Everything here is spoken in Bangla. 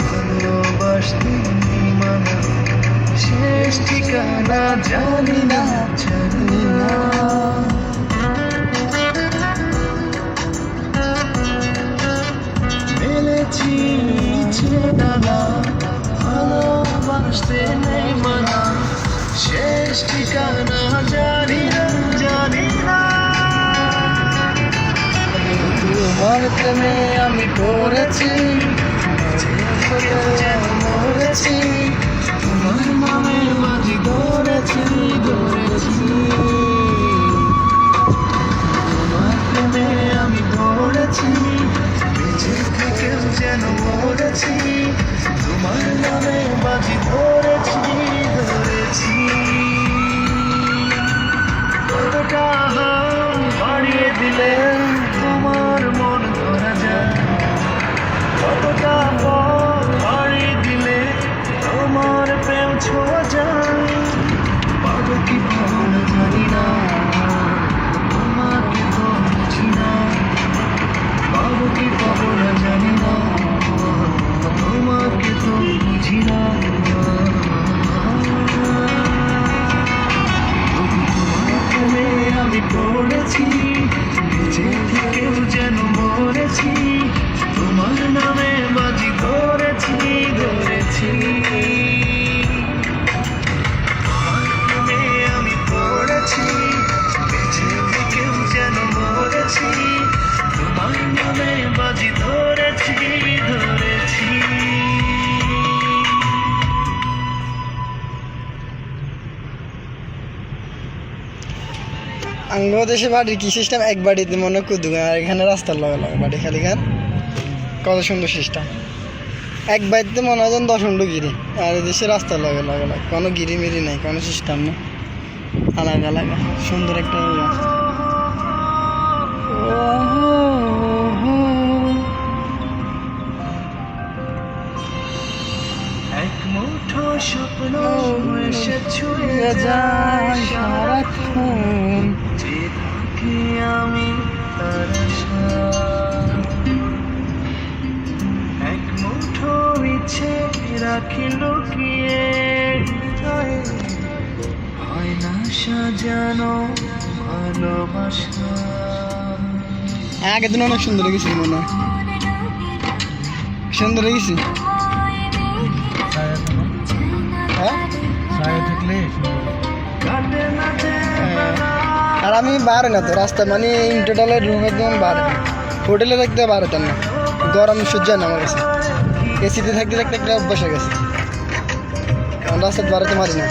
ভালোবাসতে মানা শেষ ঠিকানা জানি না জানি না মেলেছি চেনা ভালোবাসতে নেই মানা। শেষ ঠিকানা জানি না জানি না। তোমার প্রেমে আমি পড়েছি মরেছি। তোমার নামের মাঝি প্রেম ছোঁয়া আঙ্গ দেশে বাড়ির কি সিস্টেম এক বাড়িতে মনে কুদু আর এখানে রাস্তার লগে লগে বাড়ি খালি খান কত সুন্দর সিস্টেম এক বাড়িতে মনে হয় যেন দশ উন্ডু গিরি আর দেশে রাস্তার লগে লগে লগে। কোনো গিরি মিরি নাই কোনো সিস্টেম নেই। আলাদা আলাদা। সুন্দর একটা। এক মুঠো স্বপ্ন এসে ছুঁয়ে ছুঁয়ে যায় যায় সারাক্ষণ। রাখি লুকিয়ে হয় না সাজানো ভালোবাসা। আগের দিন অনেক সুন্দর গেছি মনে হয়। সুন্দর গেছি হ্যাঁ। আর আমি বার না তো, রাস্তা মানে ইন টোটালে রুম একদম বার। হোটেলে থাকতে বার হতাম না গরম সহ্য না আমার কাছে। এসিতে থাকতে থাকতে একটা অভ্যাস হয়ে গেছে। কারণ রাস্তায় বাড়াতে মারি না।